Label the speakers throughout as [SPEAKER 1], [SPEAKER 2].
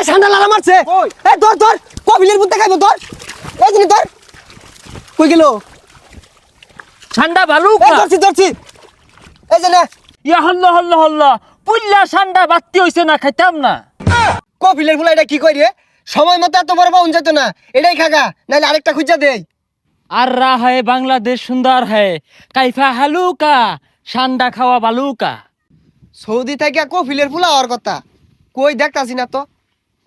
[SPEAKER 1] এই ঠান্ডা লালা মারছে। এই ধর ধর কবিলের বুদ্ধে খাইবো ধর। এই জিনিস ধর। কই গেল?
[SPEAKER 2] ঠান্ডা ভালুকা
[SPEAKER 1] ধরছি ধরছি। এই যে না।
[SPEAKER 2] ইয়া হল্ল হল্ল হল্ল। পুল্লা ঠান্ডা বাত্তি হইছে না খাইতাম না।
[SPEAKER 1] কপিলের ফুলা এটা কি কই রে? সময় মতো এত বড় পাউন যেত না। এটাই খাগা নাহলে আরেকটা খুঁজা দেই।
[SPEAKER 2] আর রা হয় বাংলাদেশ সুন্দর হয়। কাইফা হালুকা ঠান্ডা খাওয়া বালুকা।
[SPEAKER 1] সৌদি থেকে কপিলের ফুলা হওয়ার কথা। কই দেখতাছি না তো?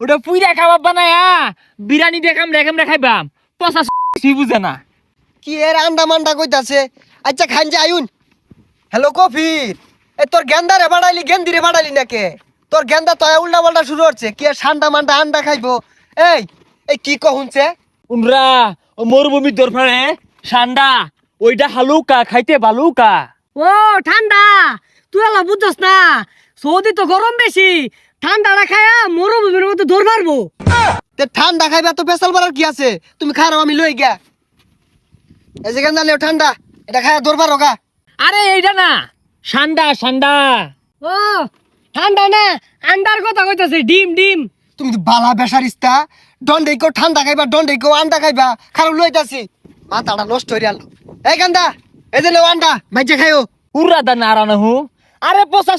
[SPEAKER 2] ওটা পুইরা খাবার বানায়া বিরিয়ানি দেখাম রেখাম রেখাইবাম পচা সি বুঝে না।
[SPEAKER 1] কি এর আন্ডা মান্ডা কইতাছে? আচ্ছা খান যে আয়ুন হ্যালো কফির। এ তোর গেন্দারে বাড়াইলি গেন্দিরে বাড়াইলি নাকে? তোর গেন্দা তো উল্টা পাল্টা শুরু হচ্ছে। কি আর ঠান্ডা মান্ডা আন্ডা খাইবো? এই এই কি কহুনছে
[SPEAKER 2] উমরা ও মরুভূমির দরফারে ঠান্ডা ওইটা হালুকা খাইতে বালুকা।
[SPEAKER 3] ও ঠান্ডা। তুই আলা বুঝছস না। সৌদি তো গরম বেশি। ঠান্ডাটা খায়া মরুভূমির মতো দৌড় মারবো।
[SPEAKER 1] তে ঠান্ডা খাইবা তো পেশাল বাড়ার কি আছে? তুমি খারাও আমি লই গিয়া। এই যে গেন্দা ঠান্ডা এটা খায়া দরবার রোগা
[SPEAKER 2] আরে এইটা না ঠান্ডা ঠান্ডা
[SPEAKER 3] ও ঠান্ডা না আন্ডার কথা কইতাছে ডিম ডিম।
[SPEAKER 1] তুমি তো বালা বেসারিস্তা। দণ্ডে কেউ ঠান্ডা খাইবা দণ্ডে কেউ আন্ডা খাইবা খারাপ লইতাছি। মাথাটা নষ্ট হয়ে গেল। এই গান্দা এই যে আন্ডা ভাইজে খাইও।
[SPEAKER 2] উড়া দা নারানা হু আরে পচা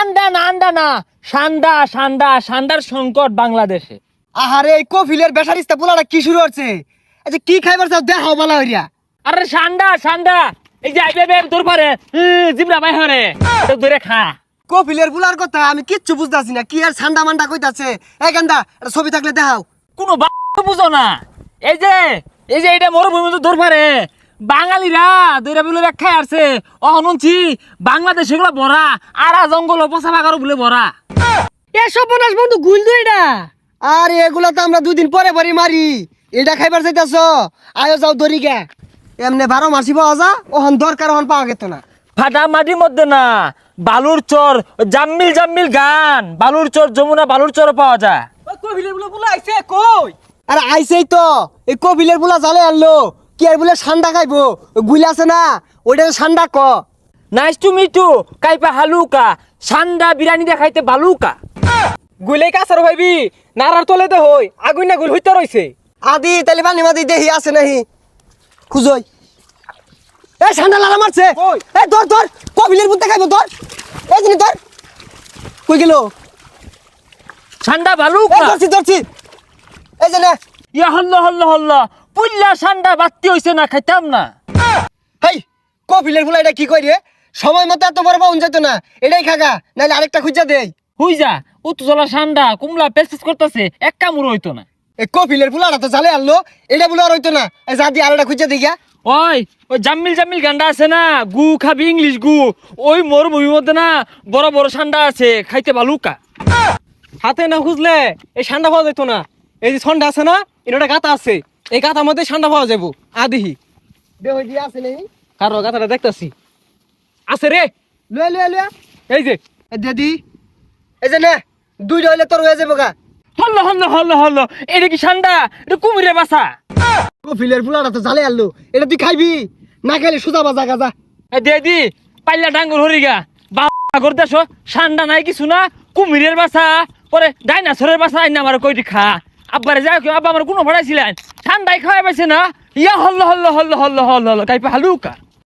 [SPEAKER 2] আন্ডা না আন্ডা না সান্ডা সান্ডা সান্ডার সংকট বাংলাদেশে।
[SPEAKER 1] আহারে এই কফিলের বেসারিস্তা পোলাটা কি শুরু হচ্ছে আচ্ছা কি খাইবার চাও দেখাও বালা হইয়া।
[SPEAKER 2] আরে সান্ডা সান্ডা এই যে আইবে বের তোর পারে। জিবরা বাই হরে। তো ধরে খা।
[SPEAKER 1] কফিলের পোলার কথা আমি কিচ্ছু বুঝতাছি না। কি আর সান্দা মান্ডা কইতাছে? এই গান্দা ছবি থাকলে দেখাও।
[SPEAKER 2] কোনো বা বুঝো না। এই যে এই যে এটা মরুভূমি তো ধর পারে। বাঙালিরা দৈরা বলে ব্যাখ্যা আছে অহনুনছি বাংলাদেশ এগুলো ভরা আরা জঙ্গল পচা বাগারও বলে ভরা।
[SPEAKER 3] এ সর্বনাশ বন্ধু গুল দুই না
[SPEAKER 1] আর এগুলা তো আমরা দুই দিন পরে পরে মারি। এটা খাইবার চাইতাছ আয়ো যাও দরি গে। এমনি বারো মাসি পাওয়া যা ওহন দরকার ওহন পাওয়া গেত না।
[SPEAKER 2] ফাটা মাটির মধ্যে না বালুর চর জাম্মিল জাম্মিল গান। বালুর চর যমুনা বালুর চর পাওয়া যায়।
[SPEAKER 3] কবিলে বলে বলে আইছে কই?
[SPEAKER 1] আরে আইসেই তো। এই কপিলের বুলা জালে আনলো। কি আর বলে ঠান্ডা খাইবো? গুলি আছে না? ওইটা ঠান্ডা ক।
[SPEAKER 2] নাইস টু মিট টু কাইপা হালুকা। সান্ডা বিরিয়ানি দেখাইতে বালুকা।
[SPEAKER 3] গুলে কাছার ভাইবি নারার তলে দে হই। আগুন না গুল হইতে রইছে।
[SPEAKER 1] আদি তাহলে পানি মাদি দেহি আছে নাহি। খুঁজই। এই ঠান্ডা লালা মারছে? এই ধর ধর। কপিলের বুদ্ধে খাইবো ধর। এই জিনিস ধর। কই গেল?
[SPEAKER 2] সান্ডা বালুকা।
[SPEAKER 1] ধরছি ধরছি। এই যে না।
[SPEAKER 2] ইয়া হল্ল হল্ল হল্ল। পুল্লা সান্ডা বাত্তি হইছে না খাইতাম না।
[SPEAKER 1] হেই কপিলের ফুলা এটা কি কই রে? সময় মতো এত বড় পাউন যেত না। এটাই খাগা নাহলে আরেকটা খুঁজা দেই।
[SPEAKER 2] হুই যা উত্তজলা সান্ডা কুমলা করতেছে এক কামড় হইতো না।
[SPEAKER 1] কপিলের ফুলাটা তো জালে আনলো। এটা বলে আর হইতো না। যা দিয়ে আরেকটা খুঁজা দিই গা
[SPEAKER 2] ওই ওই জাম্মিল জাম্মিল গান্ডা আছে না? গু খাবি ইংলিশ গু। ওই মরুভূমির মধ্যে না বড় বড় সান্ডা আছে। খাইতে বালুকা
[SPEAKER 3] হাতে না খুঁজলে এই সান্ডা পাওয়া যেত না। এই যে ঠান্ডা আছে না এটা গাতা আছে। এই গাতার মধ্যে ঠান্ডা পাওয়া যাব আদিহি
[SPEAKER 1] আছে নেই।
[SPEAKER 3] কারও গাতাটা দেখতাছি। আছে রে।
[SPEAKER 1] লয়ে লয়ে লয়ে।
[SPEAKER 3] এই যে।
[SPEAKER 1] এই দিদি এই যে না দুইটা হইলে তোর হয়ে যাব গা।
[SPEAKER 2] হল্ল হল্ল হল্ল হল্ল। এটা কি সান্ডা? এটা কুমিরে বাসা
[SPEAKER 1] কপিলের ফুলাটা তো জালে আনলো। এটা তুই খাইবি? না খাইলে সুজা বাজা গাজা
[SPEAKER 2] এ দে দি। পাল্লা ডাঙ্গর হরিগা বাগর দেশ সান্ডা নাই কিছু না। কুমিরের বাসা পরে ডাইনাসরের বাসা আইনা আমার কইটি খা। আব্বারে যাই কেউ আব্বা আমার কোনো ভাড়াইছিলেন ঠান্ডায় খাওয়াই পাইছে না। ইয়া হল্লো হল্লো হল্লো হল্লো হল্লো, হল্ল, কাইপা হালুকা।